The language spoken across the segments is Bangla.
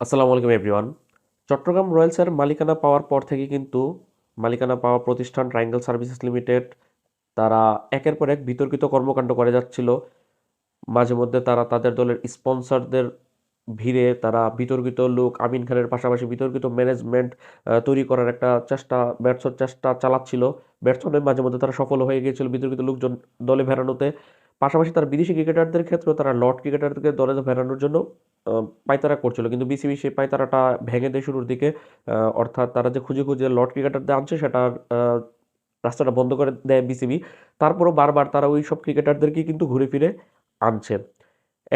আসসালামু আলাইকুম এভরিওয়ান চট্টগ্রাম রয়্যালসের মালিকানা পাওয়ার পর থেকে কিন্তু মালিকানা পাওয়া প্রতিষ্ঠান ট্রায়াঙ্গেল সার্ভিসেস লিমিটেড তারা একের পর এক বিতর্কিত কর্মকাণ্ড করে যাচ্ছিল। মাঝে মধ্যে তারা তাদের দলের স্পন্সরদের ভিড়ে তারা বিতর্কিত লোক, আমিন খানের পাশাপাশি বিতর্কিত ম্যানেজমেন্ট তৈরি করার একটা চেষ্টা, ব্যর্থ চেষ্টা চালাচ্ছিল। ব্যর্থ নয়, মাঝে মধ্যে তারা সফল হয়ে গিয়েছিল বিতর্কিত লোকজন দলে ভেড়ানোতে পাশাপাশি তার বিদেশি ক্রিকেটারদের ক্ষেত্রেও তারা লর্ড ক্রিকেটারদেরকে দলে ভেড়ানোর জন্য পায়তারা করছিল। কিন্তু বিসিবি সেই পায়তারাটা ভেঙে দেয় শুরুর দিকে অর্থাৎ তারা যে খুঁজে খুঁজে লর্ড ক্রিকেটারদের আনছে সেটার রাস্তাটা বন্ধ করে দেয় বিসিবি। তারপরও বারবার তারা ওই সব ক্রিকেটারদেরকে কিন্তু ঘুরে ফিরে আনছে।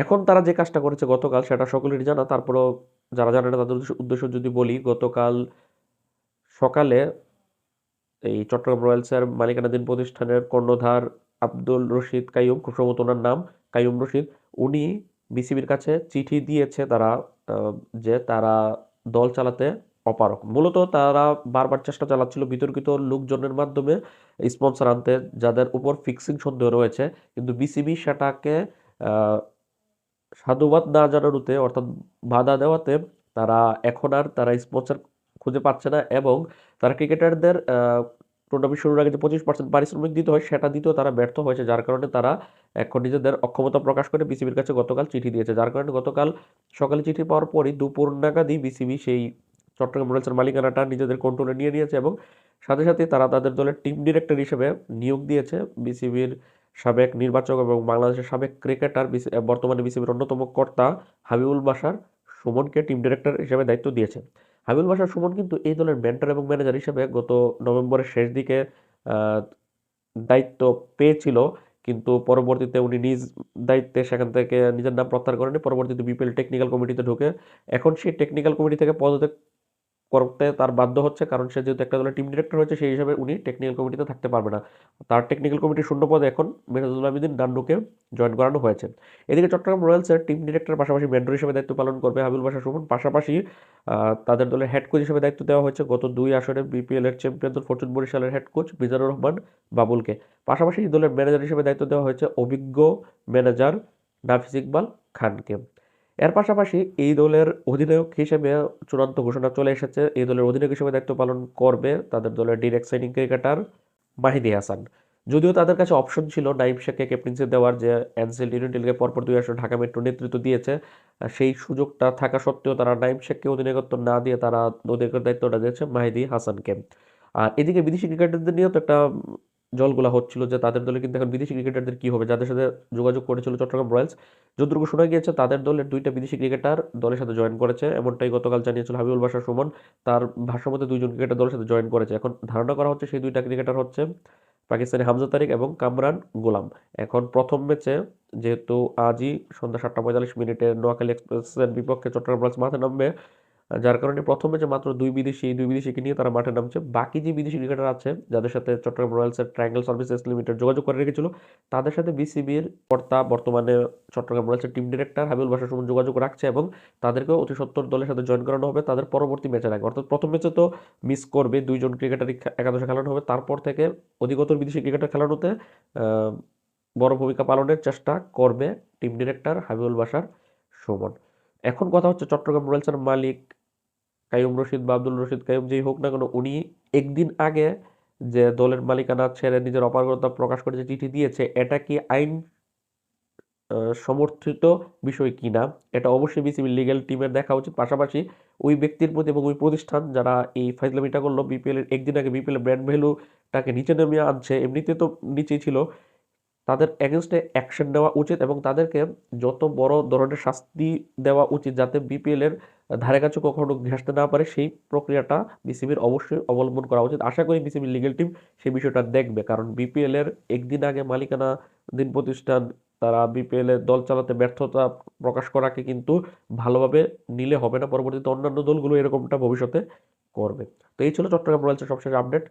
এখন তারা যে কাজটা করেছে গতকাল সেটা সকলেরই জানা, তারপরও যারা জানে না তাদের উদ্দেশ্য যদি বলি, গতকাল সকালে এই চট্টগ্রাম রয়্যালসের মালিকানাধীন প্রতিষ্ঠানের কর্ণধার আব্দুল রশিদ কাইয়ুম, খুব সম্ভবত ওনার নাম কাইয়ুম রশিদ, উনি বিসিবির কাছে চিঠি দিয়েছে তারা যে তারা দল চালাতে অপারক মূলত তারা বারবার চেষ্টা চালাচ্ছিল বিতর্কিত লোকজনের মাধ্যমে স্পন্সর আনতে, যাদের উপর ফিক্সিং সন্দেহ রয়েছে, কিন্তু বিসিবি সেটাকে সাধুবাদ না জানানোতে অর্থাৎ বাধা দেওয়াতে তারা এখন আর তারা স্পন্সর খুঁজে পাচ্ছে না এবং তারা ক্রিকেটারদের টুর্নামেন্ট শুরুর আগে যে পঁচিশ পার্সেন্ট পারিশ্রমিক দিতে হয়, সেটা দিতেও তারা ব্যর্থ হয়েছে। যার কারণে তারা এখন নিজেদের অক্ষমতা প্রকাশ করে বিসিবির কাছে গতকাল চিঠি দিয়েছে। যার কারণে গতকাল সকালে চিঠি পাওয়ার পরই দুপুর নাগাদই বিসিবি সেই চট্টগ্রাম রয়্যালসের মালিকানাটা নিজেদের কন্ট্রোলে নিয়ে নিয়েছে এবং সাথে সাথে তারা তাদের দলের টিম ডিরেক্টর হিসেবে নিয়োগ দিয়েছে। বিসিবির সাবেক নির্বাচক এবং বাংলাদেশের সাবেক ক্রিকেটার বর্তমানে বিসিবির অন্যতম কর্তা হাবিবুল বাসার সুমনকে টিম ডিরেক্টর হিসেবে দায়িত্ব দিয়েছে। হাবিবুল বাসার সুমন কিন্তু এই দলের মেন্টর এবং ম্যানেজার হিসেবে গত নভেম্বরের শেষ দিকে দায়িত্ব পেয়েছিল। কিন্তু পরবর্তীতে উনি নিজ দায়িত্বে সেখান থেকে নিজের নাম প্রত্যাহার করেনি পরবর্তীতে বিপিএল টেকনিক্যাল কমিটিতে ঢুকে। এখন সেই টেকনিক্যাল কমিটি থেকে পদত্যাগ করতে তার বাধ্য হচ্ছে, কারণ সে যেহেতু একটা দলের টিম ডিরেক্টর হয়েছে, সেই হিসাবে উনি টেকনিক্যাল কমিটিতে থাকতে পারবে না। তার টেকনিক্যাল কমিটির শূন্য পদে এখন মেহজুল আমিদিন নান্ডুকে জয়েন করানো হয়েছে। এদিকে চট্টগ্রাম রয়্যালসের টিম ডিরেক্টর পাশাপাশি মেন্টর হিসেবে দায়িত্ব পালন করবে হাবিবুল বাসা সুমন। পাশাপাশি তাদের দলের হেড কোচ হিসেবে দায়িত্ব দেওয়া হয়েছে গত দুই আসরে বিপিএল এর চ্যাম্পিয়ন দল ফরচুন বরিশালের হেড কোচ মিজানুর রহমান বাবুলকে। পাশাপাশি দলের ম্যানেজার হিসেবে দায়িত্ব দেওয়া হয়েছে অভিজ্ঞ ম্যানেজার নাফিস ইকবাল খানকে। এর পাশাপাশি এই দলের অধিনায়ক হিসেবে চূড়ান্ত ঘোষণা চলে এসেছে। এই দলের অধিনায়ক হিসেবে দায়িত্ব পালন করবে তাদের দলের direct signing cricketer Mahidi Hasan. যদিও তাদের কাছে অপশন ছিল নাইম শেখকে ক্যাপ্টেন্সি দেওয়ার যে টোয়েন্টি লিগে পরপর দুই আসর ঢাকা মেট্রো নেতৃত্ব দিয়েছে সেই সুযোগটা থাকা সত্ত্বেও তারা নাইম শেখকে অধিনায়কত্ব না দিয়ে তারা অধিনায়কের দায়িত্বটা দিয়েছে মাহিদি হাসানকে। আর এদিকে বিদেশি ক্রিকেটারদের নিয়েও তো একটা জলগুলা হচ্ছিল যে তাদের দলে কিন্তু এখন বিদেশি ক্রিকেটারদের কি হবে? যাদের সাথে যোগাযোগ করেছিল চট্টগ্রাম রয়্যালস, যতটুকু শোনা গিয়েছে, তাদের দলের দুইটা বিদেশি ক্রিকেটার দলের সাথে জয়েন করেছে। এমনটাই গতকাল জানিয়েছিল হাবিবুল বাশা সুমন। তার ভাষ্যমতে দুইজন ক্রিকেটার দলের সাথে জয়েন করেছে। এখন ধারণা করা হচ্ছে সেই দুইটা ক্রিকেটার হচ্ছে পাকিস্তানি হামজা তারিক এবং কামরান গোলাম। এখন প্রথম ম্যাচে যেহেতু আজই সন্ধ্যা সাতটা পঁয়তাল্লিশ মিনিটে নোয়াখালী এক্সপ্রেসের বিপক্ষে চট্টগ্রাম রয়্যালস মাঠে নামবে। যার কারণে প্রথম ম্যাচে মাত্র দুই বিদেশি এই দুই বিদেশিকে নিয়ে তারা মাঠে নামছে। বাকি যে বিদেশি ক্রিকেটার আছে, যাদের সাথে চট্টগ্রাম রয়্যালসের ট্রায়াঙ্গেল সার্ভিসেস লিমিটেড যোগাযোগ করে রেখেছিল, তাদের সাথে বিসিবির কর্তা, বর্তমানে চট্টগ্রাম রয়্যালসের টিম ডিরেক্টর হাবিবুল বাসার সুমন যোগাযোগ রাখছে এবং তাদেরকেও অতি সত্তর দলের সাথে জয়েন করানো হবে তাদের পরবর্তী ম্যাচের আগে। অর্থাৎ প্রথম ম্যাচে তো মিস করবে দুইজন ক্রিকেটারই একাদশে খেলানো হবে। তারপর থেকে অধিকতর বিদেশি ক্রিকেটার খেলানোতে বড় ভূমিকা পালনের চেষ্টা করবে টিম ডিরেক্টর হাবিবুল বাসার সুমন। এখন কথা হচ্ছে চট্টগ্রাম রয়্যালসের মালিক কাইয়ুম রশিদ বা আব্দুল রশিদ কাইয়ুম যেই হোক না কেন, উনি একদিন আগে যে দলের মালিকানা ছেড়ে নিজের অপারগতা প্রকাশ করে যে চিঠি দিয়েছে, এটা কি আইন সমর্থিত বিষয় কিনা এটা অবশ্যই বিসিবি লিগ্যাল টিমের দেখা উচিত। পাশাপাশি ওই ব্যক্তির প্রতি এবং ওই প্রতিষ্ঠান যারা এই ফাইজলামিটা করল বিপিএল এর একদিন আগে বিপিএল এর ব্র্যান্ড ভ্যালুটাকে নিচে নামিয়ে আনছে, এমনিতে তো নিচেই ছিল। তাদের এগেনস্টে অ্যাকশন নেওয়া উচিত এবং তাদেরকে যত বড় ধরনের শাস্তি দেওয়া উচিত, যাতে বিপিএল এর ধারে কাছে কখনো ঘেঁষতে না পারে, সেই প্রক্রিয়াটা বিসিবির অবশ্যই অবলম্বন করা উচিত। আশা করি বিসিবির লিগেল টিম সেই বিষয়টা দেখবে, কারণ বিপিএল এর একদিন আগে মালিকানা দিন প্রতিষ্ঠান তারা বিপিএল এর দল চালাতে ব্যর্থতা প্রকাশ করাকে কিন্তু ভালোভাবে নিলে হবে না, পরবর্তীতে অন্যান্য দলগুলো এরকমটা ভবিষ্যতে করবে। তো এই ছিল চট্টগ্রাম রয়েলসের সবশেষ আপডেট